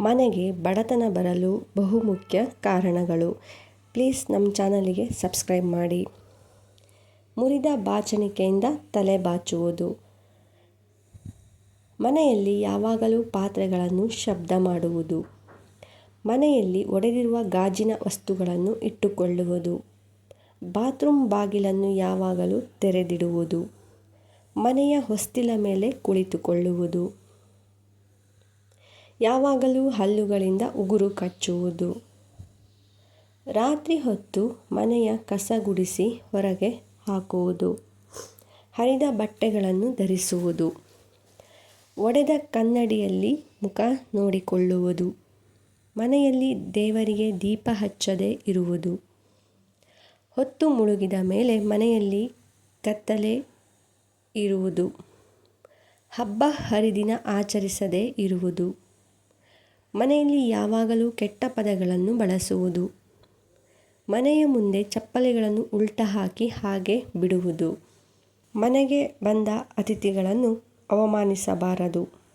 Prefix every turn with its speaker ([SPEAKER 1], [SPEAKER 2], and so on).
[SPEAKER 1] ಮನೆಗೆ ಬಡತನ ಬರಲು ಬಹುಮುಖ್ಯ ಕಾರಣಗಳು. ಪ್ಲೀಸ್ ನಮ್ಮ ಚಾನಲಿಗೆ ಸಬ್ಸ್ಕ್ರೈಬ್ ಮಾಡಿ. ಮುರಿದ ಬಾಚಣಿಕೆಯಿಂದ ತಲೆ ಬಾಚುವುದು. ಮನೆಯಲ್ಲಿ ಯಾವಾಗಲೂ ಪಾತ್ರೆಗಳನ್ನು ಶಬ್ದ ಮಾಡುವುದು. ಮನೆಯಲ್ಲಿ ಒಡೆದಿರುವ ಗಾಜಿನ ವಸ್ತುಗಳನ್ನು ಇಟ್ಟುಕೊಳ್ಳುವುದು. ಬಾತ್ರೂಮ್ ಬಾಗಿಲನ್ನು ಯಾವಾಗಲೂ ತೆರೆದಿಡುವುದು. ಮನೆಯ ಹೊಸ್ತಿಲ ಮೇಲೆ ಕುಳಿತುಕೊಳ್ಳುವುದು. ಯಾವಾಗಲೂ ಹಲ್ಲುಗಳಿಂದ ಉಗುರು ಕಚ್ಚುವುದು. ರಾತ್ರಿ ಹೊತ್ತು ಮನೆಯ ಕಸ ಗುಡಿಸಿ ಹೊರಗೆ ಹಾಕುವುದು. ಹರಿದ ಬಟ್ಟೆಗಳನ್ನು ಧರಿಸುವುದು. ಒಡೆದ ಕನ್ನಡಿಯಲ್ಲಿ ಮುಖ ನೋಡಿಕೊಳ್ಳುವುದು. ಮನೆಯಲ್ಲಿ ದೇವರಿಗೆ ದೀಪ ಹಚ್ಚದೇ ಇರುವುದು. ಹೊತ್ತು ಮುಳುಗಿದ ಮೇಲೆ ಮನೆಯಲ್ಲಿ ಕತ್ತಲೆ ಇರುವುದು. ಹಬ್ಬ ಹರಿದಿನ ಆಚರಿಸದೇ ಇರುವುದು. ಮನೆಯಲ್ಲಿ ಯಾವಾಗಲೂ ಕೆಟ್ಟ ಪದಗಳನ್ನು ಬಳಸುವುದು. ಮನೆಯ ಮುಂದೆ ಚಪ್ಪಲಿಗಳನ್ನು ಉಲ್ಟ ಹಾಕಿ ಹಾಗೆ ಬಿಡುವುದು. ಮನೆಗೆ ಬಂದ ಅತಿಥಿಗಳನ್ನು ಅವಮಾನಿಸಬಾರದು.